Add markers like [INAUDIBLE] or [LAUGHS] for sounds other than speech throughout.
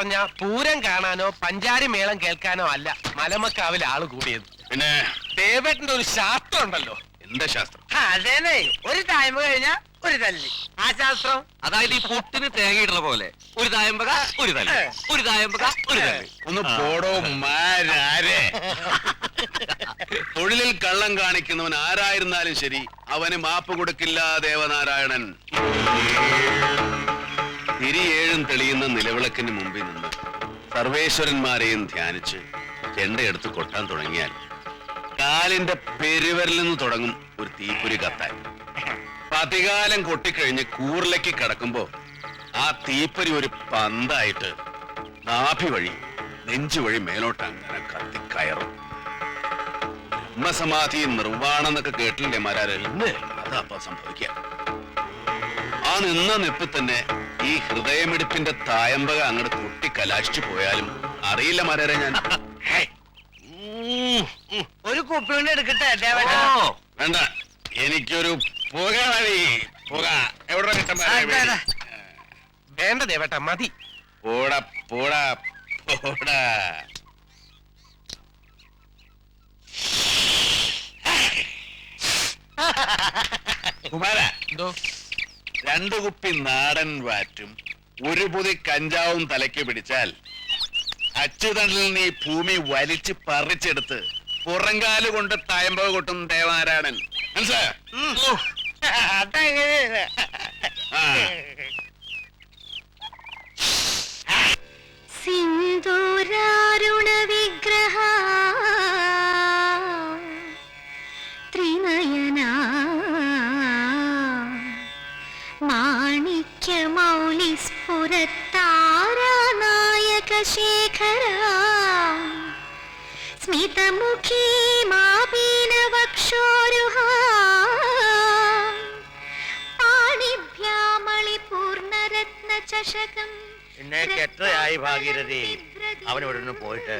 പറഞ്ഞ പൂരം കാണാനോ പഞ്ചാരി മേളം കേൾക്കാനോ അല്ല മലമക്കാവിൽ ആൾ കൂടിയത്. പിന്നെ? ദേവേട്ടന്റെ ഒരു ശാസ്ത്രം ഉണ്ടല്ലോ. എന്താ ശാസ്ത്രം? അതേനെ ഒരു ടൈം കഴിഞ്ഞാ ഒരു തല്ലി. ആ ശാസ്ത്രം? അതായത് ഈ പുട്ടിന് തേങ്ങയിടുന്ന പോലെ. ഒരു തായമ്പക ഒരു തല്ലി. ഒരു തായമ്പക ഒരു തല്ലി. ഒന്ന് പോടോ മാരാരെ തൊഴിലിൽ കള്ളം കാണിക്കുന്നവൻ ആരായിരുന്നാലും ശരി അവന് മാപ്പ് കൊടുക്കില്ല ദേവനാരായണൻ. തിരിയേഴും തെളിയുന്ന നിലവിളക്കിന് മുമ്പിൽ നിന്ന് സർവേശ്വരന്മാരെയും ധ്യാനിച്ച് ചെണ്ടയെടുത്ത് കൊട്ടാൻ തുടങ്ങിയാൽ കാലിന്റെ പെരുവരിൽ നിന്ന് തുടങ്ങും ഒരു തീപ്പൊരി കത്താൻ. പതികാലം കൊട്ടിക്കഴിഞ്ഞ് കൂറിലേക്ക് കടക്കുമ്പോ ആ തീപ്പൊരി ഒരു പന്തായിട്ട് നാഭി വഴി നെഞ്ചു വഴി മേലോട്ട് അങ്ങനെ കത്തിക്കയറും. ബ്രഹ്മസമാധി നിർവാണം എന്നൊക്കെ കേട്ടില്ലേ മാരാരല്ലേ അതാ അപ്പൊ സംഭവിക്കുക. ആ നിന്ന നിപ്പ് തന്നെ ഈ ഹൃദയമിടിപ്പിന്റെ തായമ്പക അങ്ങോട്ട് കുട്ടി കലാശിച്ചു പോയാലും അറിയില്ല മരരെ ഞാൻ. ഒരു കുപ്പി കൊണ്ട് എടുക്കട്ടെ ദേവേട്ടാ ഓ വേണ്ട? എനിക്കൊരു പുക മതി. പുക. എവിടെ കിട്ടാൻ ആ, ഇതാ, ഇതാ. വേണ്ട ദേവേട്ട മതി. പോടാ പോടാ പോടാ. കുമാര. എന്തോ? രണ്ടു കുപ്പി നാടൻ വാറ്റും ഒരു പൊതി കഞ്ചാവും തലയ്ക്ക് പിടിച്ചാൽ അച്ചുതണ്ടിൽ നീ ഭൂമി വലിച്ച് പറിച്ചെടുത്ത് പുറങ്കാൽ കൊണ്ട് തായമ്പ കൊട്ടും ദേവനാരായണൻ മനസ്സിലായോ? ആ. സ്മിതമുഖീ മാപീന വക്ഷോരുഹ പാണിഭ്യാമളി പൂർണരത്ന ചഷകം ഇന്നേക്ക് എത്രയായി ഭാഗീരഥി. അവൻ ഇവിടെ നിന്ന് പോയിട്ട്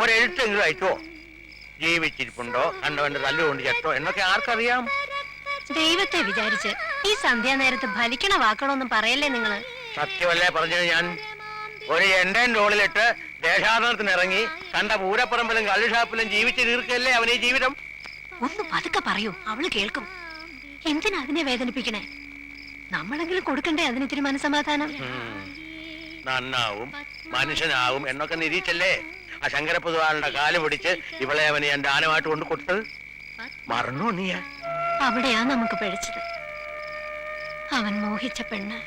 ഒരെഴുത്തെങ്കിലും അയച്ചോ? ജീവിച്ചിരിപ്പുണ്ടോ? കണ്ടവന്റെ തല്ലുകൊണ്ട് ചത്തോ? എന്നൊക്കെ ആർക്കറിയാം? ദൈവത്തെ വിചാരിച്ച് ഈ സന്ധ്യാനേരത്ത് ഭലിക്കണ വാക്കണോന്നും പറയല്ലേ നിങ്ങൾ? സത്യമല്ലേ പറഞ്ഞത് ഞാൻ? ഒരു എന്റെ റോളിലിട്ട് ദേശാടനത്തിന് ഇറങ്ങി കണ്ട പൂരപ്പറമ്പിലും കള്ളുഷാപ്പിലും ജീവിച്ചു തീർക്കല്ലേ അവനീ ജീവിതം? ഒന്ന് പതുക്കെ പറയൂ. അവൾ കേൾക്കും. എന്തിനാ അതിനെ വേദനിപ്പിക്കണേ? നമ്മളെങ്കിലും കൊടുക്കണ്ടേ അതിന് ഇത്തിരി മനസമാധാനം. നന്നാവും മനുഷ്യനാവും എന്നൊക്കെ നിരീച്ചല്ലേ ആ ശങ്കര പൊതുവാളുടെ കാൽ പിടിച്ച് ഇവളെ അവനെ ഞാൻ ദാനമായിട്ട് കൊണ്ട് കൊടുത്തത്? മറന്നു നീയ അവിടെയാ നമുക്ക് പിഴച്ചത് അവൻ മോഹിച്ച പെണ്ണ്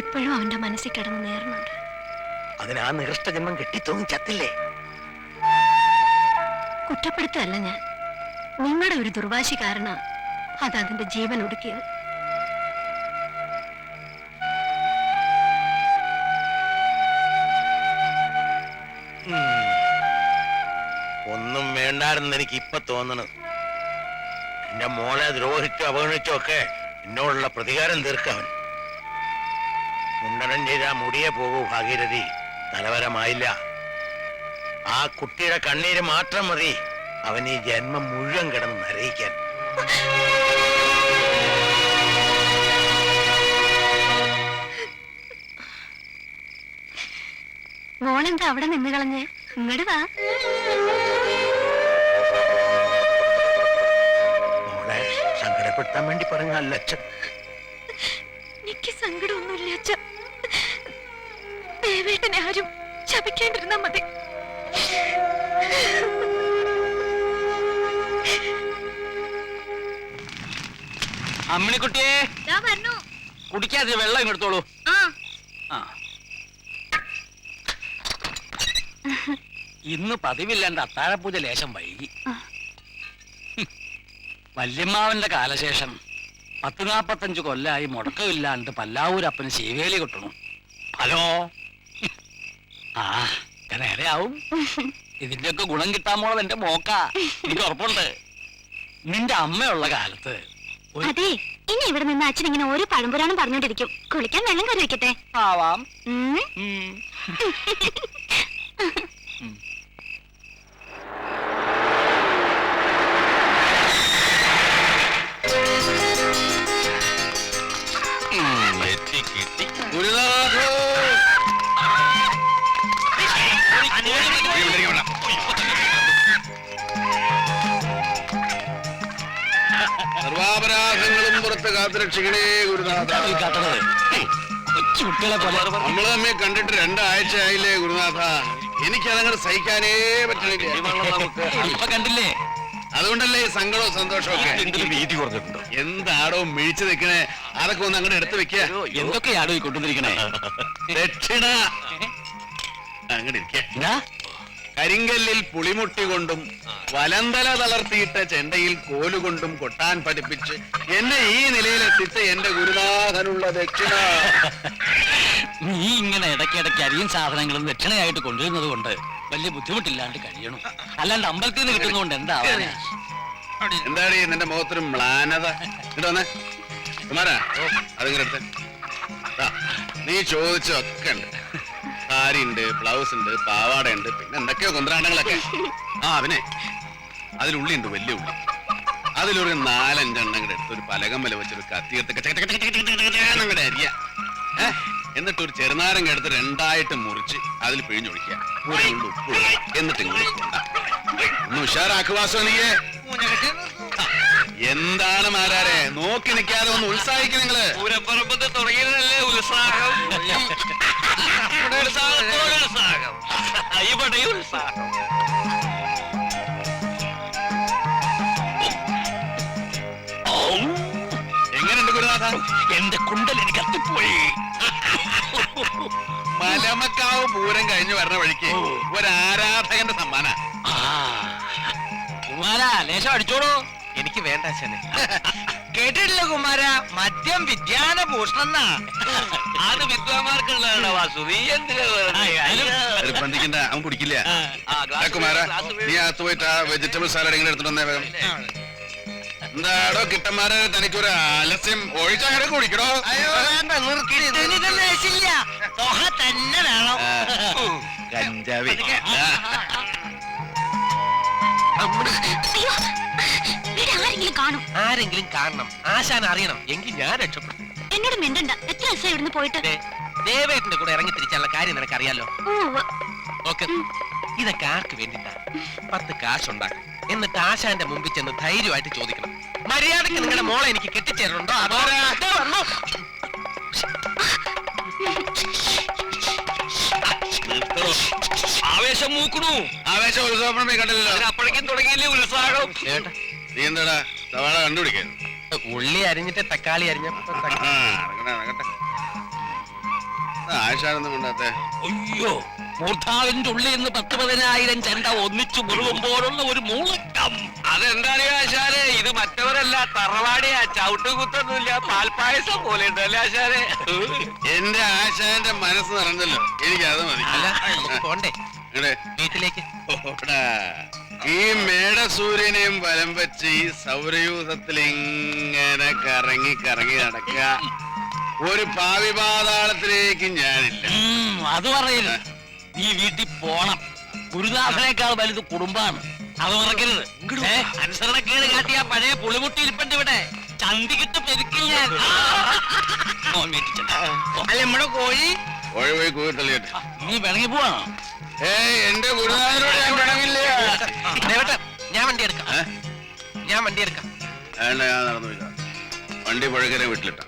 ഇപ്പോഴും അവന്റെ മനസ്സിൽ കിടന്ന് നേർന്നുണ്ട്. അതിന് ആ നികൃഷ്ട ജന്മം കെട്ടിത്തൂങ്ങി ചത്തില്ലേ? കുറ്റപ്പെടുത്തല്ല ഞാൻ. നിങ്ങളുടെ ഒരു ദുർവാശി കാരണ അത് അതിന്റെ ജീവൻ ഒടുക്കിയത്. ഒന്നും വേണ്ടായിരുന്നു എനിക്ക് ഇപ്പൊ തോന്നണത്. എന്റെ മോളെ ദ്രോഹിച്ചു അവഗണിച്ചും ഒക്കെ എന്നോടുള്ള പ്രതികാരം തീർക്കാൻ മുണ്ടനം ചെയ്ത മുടിയെ പോകൂ ഭാഗീരഥി. തലവരമായില്ല. ആ കുട്ടിയുടെ കണ്ണീര് മാത്രം മതി. അവൻ ഈ ജന്മം മുഴുവൻ കിടന്ന് നരയിക്കാൻ. മോളെന്താ അവിടെ നിന്ന് കളഞ്ഞ്? ഇങ്ങോട്ട് വാ. മോളെ സങ്കടപ്പെടുത്താൻ വേണ്ടി പറഞ്ഞല്ല അച്ഛൻ. എനിക്ക് സങ്കടമൊന്നുമില്ല അച്ഛ ദേവേട്ടനെ ആരും ശപിക്കാണ്ടിരുന്നാ മതി. അമ്മിണിക്കുട്ടിയെ കുടിക്കാതെ വെള്ളം ഇങ്ങെടുത്തോളൂ. ആ. ഇന്ന് പതിവില്ലാണ്ട് അത്താഴപ്പൂജ ലേശം വൈകി. വല്യമ്മാവന്റെ കാലശേഷം പത്ത് നാപ്പത്തഞ്ച് കൊല്ലായി മുടക്കമില്ലാണ്ട് പല്ലാവൂരപ്പന് ശിവേലി കിട്ടണു. ഹലോ? ആ ഞാൻ ആവും ഇതിന്റെയൊക്കെ ഗുണം കിട്ടാൻ പോണത് എന്റെ മോക്ക. എനിക്ക് ഉറപ്പുണ്ട്. നിന്റെ അമ്മയുള്ള കാലത്ത് ഒരു അതെ ഇനി ഇവിടെ നിന്ന് അച്ഛൻ ഇങ്ങനെ ഒരു പഴംപുരാണം പറഞ്ഞോണ്ടിരിക്കും കുളിക്കാൻ വെള്ളം കറി വെക്കട്ടെ? ആവാം. ഉം. ഉം. ഗുരുനാഥോ കാത്തുരക്ഷിക്കണേ ഗുരുനാഥ. കൊച്ചു കുട്ടികളെ പോലെ. നമ്മൾ തമ്മിൽ കണ്ടിട്ട് രണ്ടാഴ്ച ആയില്ലേ ഗുരുനാഥ. എനിക്കതങ്ങോട്ട് സഹിക്കാനേ പറ്റണില്ല. കണ്ടില്ലേ? അതുകൊണ്ടല്ലേ ഈ സങ്കടവും സന്തോഷവും ഒക്കെ. വീതി കുറഞ്ഞിട്ടുണ്ടോ? എന്താടോ മിഴിച്ചു നിൽക്കണേ? അതൊക്കെ ഒന്ന് അങ്ങോട്ട് എടുത്തു വെക്കുക എന്തൊക്കെയാടോ ഈ കൊണ്ടുവന്നിരിക്കണേ? ദക്ഷിണ. അങ്ങോട്ട് ഇരിക്ക. കരിങ്കല്ലിൽ പുളിമുട്ടി കൊണ്ടും വലന്തല തളർത്തിയിട്ട ചെണ്ടയിൽ കോലുകൊണ്ടും കൊട്ടാൻ പഠിപ്പിച്ച് എന്നെ ഈ നിലയിലെത്തിച്ച എന്റെ ഗുരുനാഥനുള്ള ദക്ഷിണ. നീ ഇങ്ങനെ ഇടയ്ക്കിടയ്ക്ക് അരിയും സാധനങ്ങളും ദക്ഷിണയായിട്ട് കൊണ്ടുവരുന്നത് കൊണ്ട് വലിയ ബുദ്ധിമുട്ടില്ലാണ്ട് കഴിയണം. അല്ലാണ്ട് അമ്പലത്തിൽ നിന്ന് കിട്ടുന്നതുകൊണ്ട് എന്താ? എന്താടി നിന്റെ മുഖത്തൊരു മ്ലാനത? ഇങ്ങോട്ട് കുമാരാ അതിങ്ങനെ നീ ചോദിച്ചൊക്കെ ഉണ്ട്. സാരി ഉണ്ട് ബ്ലൗസ് ഉണ്ട് പാവാട ഉണ്ട് പിന്നെ എന്തൊക്കെയോ കുന്ത്രാണ്ടങ്ങളൊക്കെ. ആ അവനെ അതിലുള്ളി ഉണ്ട് വലിയ ഉള്ളി. അതിലൊരു നാലഞ്ചെണ്ണം കൂടെ എടുത്ത് ഒരു പലകം വില വെച്ചൊരു കത്തിയെടുത്ത് അരിയ? എന്നിട്ട് ഒരു ചെറുനാരം എടുത്ത് രണ്ടായിട്ട് മുറിച്ച് അതിൽ പിഴിഞ്ഞൊഴിക്കുക. ഒരു ഉപ്പ് എന്നിട്ട് ഒന്ന് ഉഷാറാക്കുവാസോ നീയേ? എന്താണ് മാരാരെ? നോക്കി നിൽക്കാതെ ഒന്ന് ഉത്സാഹിക്കും നിങ്ങൾ. പൂരപ്പറമ്പത്ത് തുടങ്ങിയതല്ലേ ഉത്സാഹം? [LAUGHS] ഉത്സാഹത്തോടെ ഉത്സാഹം. ഇവിടെ ഉത്സാഹം. എങ്ങനെയുണ്ട് ഗുരുനാഥ? എന്റെ കുണ്ടൽ എനിക്ക് കത്തിപ്പോയി മലമക്കാവ് പൂരം കഴിഞ്ഞു വരണ വഴിക്ക് ഒരു ആരാധകന്റെ സമ്മാന. കുമാര ലേശം അടിച്ചോളൂ. എനിക്ക് വേണ്ട അച്ഛനെ കേട്ടിട്ടില്ല കുമാര. മദ്യം വിദ്യാന ഭൂഷണം അത് വിദ്വാന്മാർക്കുള്ളതാണ് വാസു? നീ എന്തിനാ നിർബന്ധിക്കണ്ട അവൻ കുടിക്കില്ല. കുമാര നീ അകത്ത് പോയിട്ട് ആ വെജിറ്റബിൾ സാലഡ് ഇങ്ങനെ എടുത്തിട്ട് വന്നേ വേഗം. എന്താടോ കിട്ടന്മാരെ തനിക്കൊരു ആലസ്യം. ഒഴിച്ചങ്ങനെ കുടിക്കടോ. തന്നെ വേണം. ആ, കഞ്ചാവി. അയ്യോ. ഇവിടെ ആരെങ്കിലും കാണും? ആരെങ്കിലും കാണണം. ആശാൻ അറിയണം. എങ്കിൽ ഞാൻ രക്ഷപ്പെട്ടു എന്നോട് മിണ്ടണ്ട. എത്ര ദിവസം ഇവിടുന്ന് പോയിട്ട്? ദേ, ദേവേട്ടന്റെ കൂടെ ഇറങ്ങി തിരിച്ചുള്ള കാര്യം നിനക്കറിയാലോ? ഉവ്വ്. ഓക്കെ ഇതൊക്കെ ആർക്ക് വേണ്ടിട്ടാ? പത്ത് കാശുണ്ടാക്കും. എന്നിട്ട് ആശാന്റെ മുമ്പിൽ ചെന്ന് ധൈര്യമായിട്ട് ചോദിക്കണം. മര്യാദയ്ക്ക് നിങ്ങളുടെ മോളെ എനിക്ക് കെട്ടിച്ചേരുന്നുണ്ടോ അതോ. ആവേശം മൂക്കണു ആവേശം ഉത്സവപ്പണമേ കണ്ടില്ലല്ലോ. അപ്പോഴേക്കും തുടങ്ങിയില്ലേ ഉത്സാഹം ഏട്ടാ, നീ എന്താടാ സവാള കണ്ടുപിടിക്കാൻ ഉള്ളി അരിഞ്ഞിട്ട് തക്കാളി അരിഞ്ഞപ്പോ. ആശാനൊന്നും കൊണ്ടാത്തേ. അയ്യോ മൂർധാവിന്റെ ഉള്ളിൽ നിന്ന് പത്ത് പതിനായിരം ചെണ്ട ഒന്നിച്ചു മുറുകുമ്പോഴുള്ള ഒരു മൂളക്കം. അതെന്താണ് ആശാരെ ഇത് മറ്റവരല്ല തറവാടിയാ. ചവിട്ട് കുത്തൊന്നുമില്ല. പാൽപ്പായസം പോലെ ഉണ്ടല്ലേ ആശാരെ എന്റെ ആശാന്റെ മനസ്സ് നിറഞ്ഞല്ലോ. എനിക്ക് അത് മതി പോണ്ടേ? വീട്ടിലേക്ക്. ഓടാ. ഈ മേടസൂര്യനെയും വലം വെച്ച് ഈ സൗരയൂഥത്തിൽ ഇങ്ങനെ കറങ്ങി കറങ്ങി നടക്കുക. ഒരു ഭാവി പാതാളത്തിലേക്ക് ഞാനില്ല. ഉം, അത് പറയുന്നത് നീ വീട്ടിൽ പോണം. ഗുരുദാസനേക്കാൾ വലുത് കുടുംബാണ് അത് മറക്കരുത്. ഏ, അനുസരണക്കേട് കാട്ടിയ പഴയ പുളിമുട്ടി ഇരിപ്പുണ്ട് ഇവിടെ ചന്തിക്കിട്ട് പെരുക്കില്ല. അല്ല നമ്മുടെ കോഴി? കോഴി പോയി കൂട്ടി നീ പിണങ്ങി പോവാണോ? എന്റെ ഗുരുനാഥനോട് ഞാൻ പിണങ്ങില്ല ദേവേട്ടാ ഞാൻ വണ്ടി എടുക്കാം. ഞാൻ വണ്ടി എടുക്കാം. വേണ്ട ഞാൻ നടന്നില്ല. വണ്ടി പുഴക്കരെ വീട്ടിലിട്ട.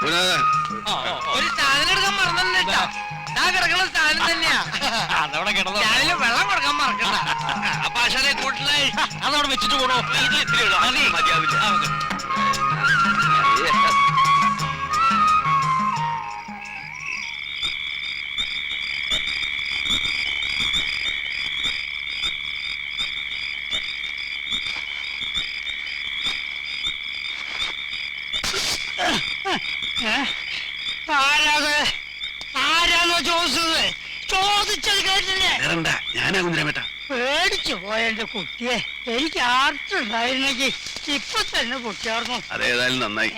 ഗുരുനാഥൻ. ഒരു സാധനം എടുക്കാൻ മറന്നിട്ടാ കിടക്കുന്ന സാധനം തന്നെയാ. അതവിടെ കിടന്നോ. ഞാനിൽ വെള്ളം കൊടുക്കാൻ മറക്കണ്ട. അപ്പൊ ആശാനെ കൂട്ടിലായി. അതവിടെ വെച്ചിട്ട് പോണോ ഇത്. മതി. മതിയാവില്ല ആരാത്? ആരാന്നോ ചോദിച്ചത്? ചോദിച്ചത് കേട്ടില്ലേ? വേറെന്താ? ഞാനാ കുന്തിരാമേട്ട പേടിച്ചു പോയ എന്റെ കുട്ടിയെ. എനിക്ക് ആർട്ടുണ്ടായിരുന്നെങ്കിൽ ഇപ്പൊ തന്നെ കുട്ടിയാർന്നു. അതേതായാലും നന്നായി.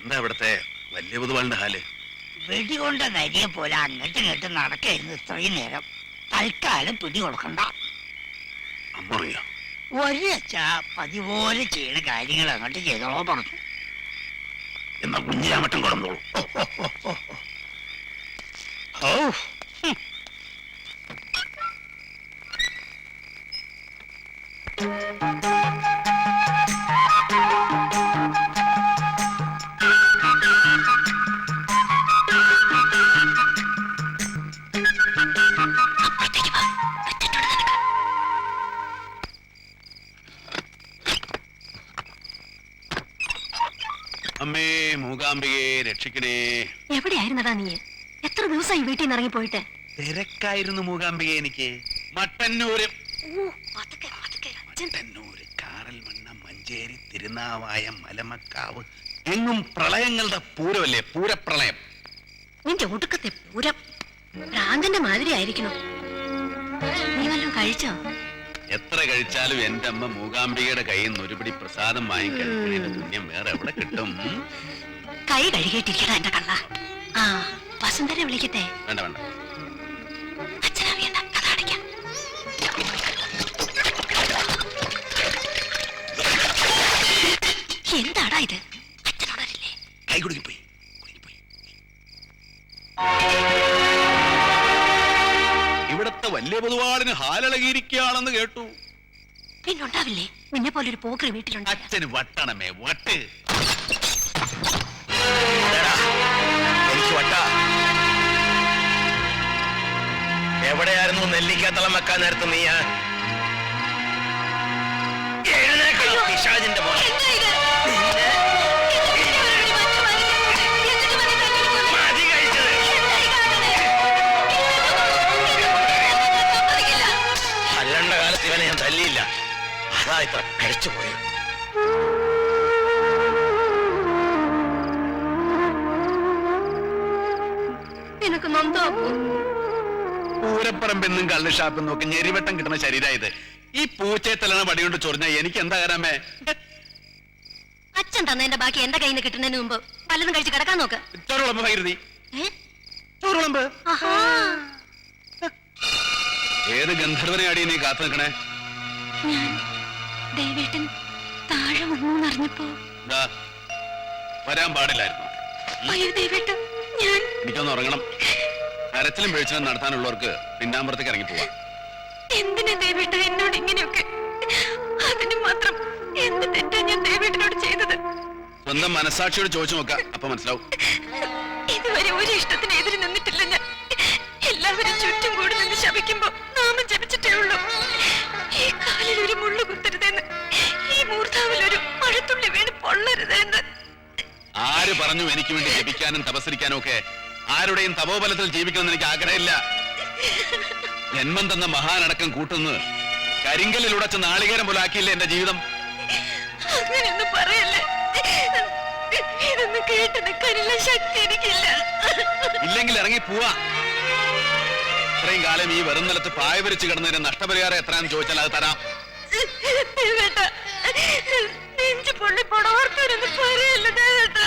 എന്താ ഇവിടത്തെ വലിയ പുതുവാളിന്റെ ഹാൽ? വെടികൊണ്ട നരിയെ പോലെ അങ്ങോട്ടും ഇങ്ങോട്ടും നടക്കായിരുന്നു ഇത്രയും നേരം. തൽക്കാലം പിടി കൊടുക്കണ്ട. അമ്മ ഉറങ്ങിയോ? ഒരച്ച പതിപോലെ ചെയ്യുന്ന കാര്യങ്ങൾ അങ്ങോട്ട് ചെയ്തോളോ പറഞ്ഞു. എന്നാ കുഞ്ഞിരാമട്ടം Thank ഓ മൂകാംബികയെ രക്ഷിക്കണേ. എവിടെയായിരുന്നടാ നീ? എത്ര ദിവസമായി വീട്ടിൽ നിന്ന് ഇറങ്ങിപ്പോയിട്ട്? തിരക്കായിരുന്നു മൂകാംബിക എനിക്ക്. മട്ടന്നൂര്. മട്ടന്നൂര് കാറൽ മണ്ണ മഞ്ചേരി തിരുനാവായ മലമക്കാവ് എങ്ങും പ്രളയങ്ങളുടെ പൂരമല്ലേ? പൂരപ്രളയം. നിന്റെ ഒടുക്കത്തെ പൂരം. ഭ്രാന്തന്റെ മാതിരി ആയിരിക്കണം. നീ വല്ലതും കഴിച്ചോ? എത്ര കഴിച്ചാലും എന്റെ അമ്മ മൂകാംബികയുടെ കയ്യിൽ നിന്ന് ഒരുപിടി പ്രസാദം വാങ്ങിക്കാൻ പുണ്യം വേറെ എവിടെ കിട്ടും? കൈ കഴുകിയിട്ടിരിക്കടാ എന്റെ കള്ള? ആ വസുന്ധരെ വിളിക്കട്ടെ. വേണ്ട വേണ്ട. അച്ഛനറിയണ്ട കഥ അടയ്ക്കാം എന്താടാ ഇത്? അച്ഛനോടല്ലേ കൈ കുടുങ്ങിപ്പോയി കുടുങ്ങിപ്പോയി ഇവിടത്തെ വലിയ പൊതുവാളിന് ഹാലിളകിയിരിക്കുകയാണെന്ന് കേട്ടു. പിന്നുണ്ടാവില്ലേ നിന്നെ പോലെ ഒരു പോക്കറി വീട്ടിലുണ്ട് അച്ഛന് വട്ടണമേ വട്ട്. എവിടെയായിരുന്നു നെല്ലിക്കാത്തളം വെക്കാൻ നേരത്ത് നീയാ. എഴുന്നേക്കണം പിശാചിന്റെ മോനെ. മതി കഴിച്ചത്. അല്ലണ്ട കാലത്ത് ഇവനെ ഞാൻ തല്ലിയില്ല. അതാ ഇത്ര കഴിച്ചു പോയത്. നിനക്ക് നൊന്തോ പൂരപ്പറമ്പെന്നും കള്ള് ഷാപ്പ് നോക്കി ഞെരിവട്ടം കിട്ടുന്ന ശരീരമായത് ഈ പൂച്ചയെ തലണ വടികൊണ്ട് ചൊറിഞ്ഞ എനിക്ക് എന്താ കരാമേ? അച്ഛൻ തന്നതിന്റെ ബാക്കി എന്റെ കയ്യിൽ നിന്ന് കിട്ടുന്നതിന് മുമ്പ് പലതും കഴിച്ച് കിടക്കാൻ നോക്ക്. ചോറുളമ്പ് ഭൈരതി? ചോറുളമ്പ്. ഏത് ഗന്ധർവനെ അടി നീ കാത്തു നിൽക്കണേ? ഞാൻ ദേവേട്ടൻ താഴെ വന്നു വരാൻ പാടില്ലായിരുന്നു. എനിക്കൊന്ന് ഉറങ്ങണം. കരച്ചിലും വീഴ്ചലും നടത്താനുള്ളവർക്ക് പിന്നാമ്പുറത്തേക്ക് ഇറങ്ങി പോവാ. എന്തിനാ ദേവേട്ട എന്നോട് ഇങ്ങനെയൊക്കെ? അതിന് മാത്രം എന്ത് തെറ്റാ ഞാൻ ദേവേട്ടനോട് ചെയ്തത്? സ്വന്തം മനസാക്ഷിയോട് ചോദിച്ചു നോക്കാം അപ്പൊ മനസ്സിലാവും. ഇതുവരെ ഒരു ഇഷ്ടത്തിന് എതിര് നിന്നിട്ടില്ല ഞാൻ. എല്ലാവരും ചുറ്റും കൂടി നിന്ന് ശപിക്കുമ്പോ നാമം ജപിച്ചിട്ടേ ഉള്ളൂ. ഈ കാലിൽ ഒരു മുള്ളു കുത്തരുതെന്ന് ഈ മൂർധാവിൽ ഒരു മഴത്തുള്ളി വീണ് പൊള്ളരുതെന്ന്. ആര് പറഞ്ഞു എനിക്ക് വേണ്ടി ജപിക്കാനും തപസരിക്കാനും ഒക്കെ ആരുടെയും തപോബലത്തിൽ ജീവിക്കണമെന്ന് എനിക്ക് ആഗ്രഹമില്ല. ജന്മം തന്ന മഹാനടക്കം കൂട്ടുന്നത് കരിങ്കലിൽ ഉടച്ച നാളികേരം പോലെ ആക്കിയില്ലേ എന്റെ ജീവിതം? അങ്ങനെയൊന്നും പറയല്ലേ. ഇതൊന്നും കേട്ട് നിൽക്കാനുള്ള ശക്തി എനിക്കില്ല. ഇല്ലെങ്കിൽ ഇറങ്ങി പോവാ. ഇത്രയും കാലം ഈ വെറും നിലത്ത് പായ വരിച്ച് കിടന്നതിന് നഷ്ടപരിഹാരം എത്രയാന്ന് ചോദിച്ചാൽ അത് തരാം. ദേവേട്ട നെഞ്ചു പൊള്ളി പൊടവർക്കാനൊന്നും പറയല്ല ദേവേട്ട.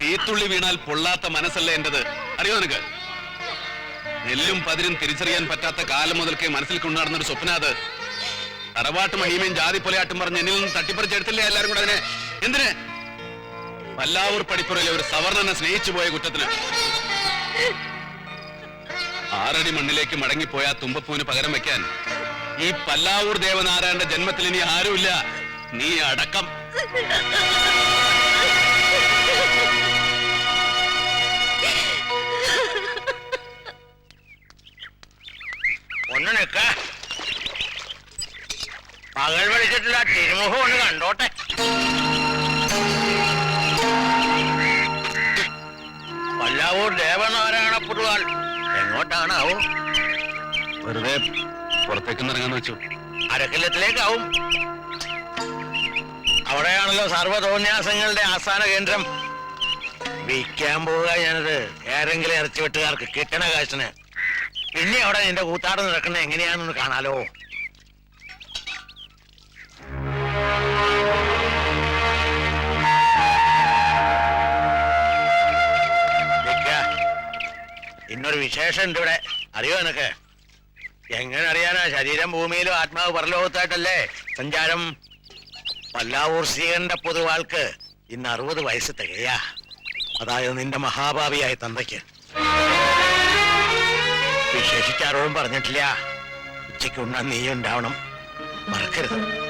തീത്തുള്ളി വീണാൽ പൊള്ളാത്ത മനസ്സല്ലേ എന്റത്? അറിയോ നിനക്ക്? നെല്ലും പതിരും തിരിച്ചറിയാൻ പറ്റാത്ത കാലം മുതൽക്കേ മനസ്സിൽ കൊണ്ടുനടന്ന ഒരു സ്വപ്ന അത്. തറവാട്ട് മഹിമയും ജാതി പൊലയാട്ടും പറഞ്ഞ് എന്നിൽ നിന്ന് തട്ടിപ്പറിച്ചെടുത്തില്ലേ എല്ലാരും കൂടെ അതിനെ? എന്തിന്? പല്ലാവൂർ പടിപ്പുറയിലെ ഒരു സവർണനെ സ്നേഹിച്ചു പോയ കുറ്റത്തിന്. ആറടി മണ്ണിലേക്ക് മടങ്ങിപ്പോയ തുമ്പപ്പൂവിന് പകരം വെക്കാൻ. ഈ പല്ലാവൂർ ദേവനാരായണന്റെ ജന്മത്തിൽ ഇനി ആരുമില്ല. നീ അടക്കം. വിളിച്ചിട്ടില്ല തിരുമുഖം ഒന്ന് കണ്ടോട്ടെ. വല്ലാവൂർ ദേവനാരായണ പുതുവാൾ എങ്ങോട്ടാണാവോ? വെറുതെ പുറത്തേക്കൊന്ന് ഇറങ്ങാന്ന് വെച്ചു. അരക്കല്ലത്തിലേക്കാവും. അവിടെയാണല്ലോ സർവതോന്യാസങ്ങളുടെ ആസ്ഥാന കേന്ദ്രം. വിൽക്കാൻ പോവുക ഞാനത് ഏതെങ്കിലും ഇറച്ചി വെട്ടുകാർക്ക് കിട്ടണ കാശിന്. പിന്നെ അവിടെ നിന്റെ കൂത്താട് നടക്കുന്നത് എങ്ങനെയാണെന്ന് കാണാലോ. ഇന്നൊരു വിശേഷം ഉണ്ട് ഇവിടെ. അറിയോ നിനക്ക്? എങ്ങനെ അറിയാനാ? ശരീരം ഭൂമിയിലും ആത്മാവ് പരലോകത്തായിട്ടല്ലേ? സഞ്ചാരം. പല്ലാവൂർ ശ്രീകണ്ഠ പൊതുവാൾക്ക് ഇന്ന് അറുപത് വയസ്സ് തികയാ. അതായത് നിന്റെ മഹാഭാവിയായ തന്തയ്ക്ക്. വിശേഷിച്ചാരോടും പറഞ്ഞിട്ടില്ല. ഉച്ചയ്ക്ക് നീ ഉണ്ടാവണം മറക്കരുത്.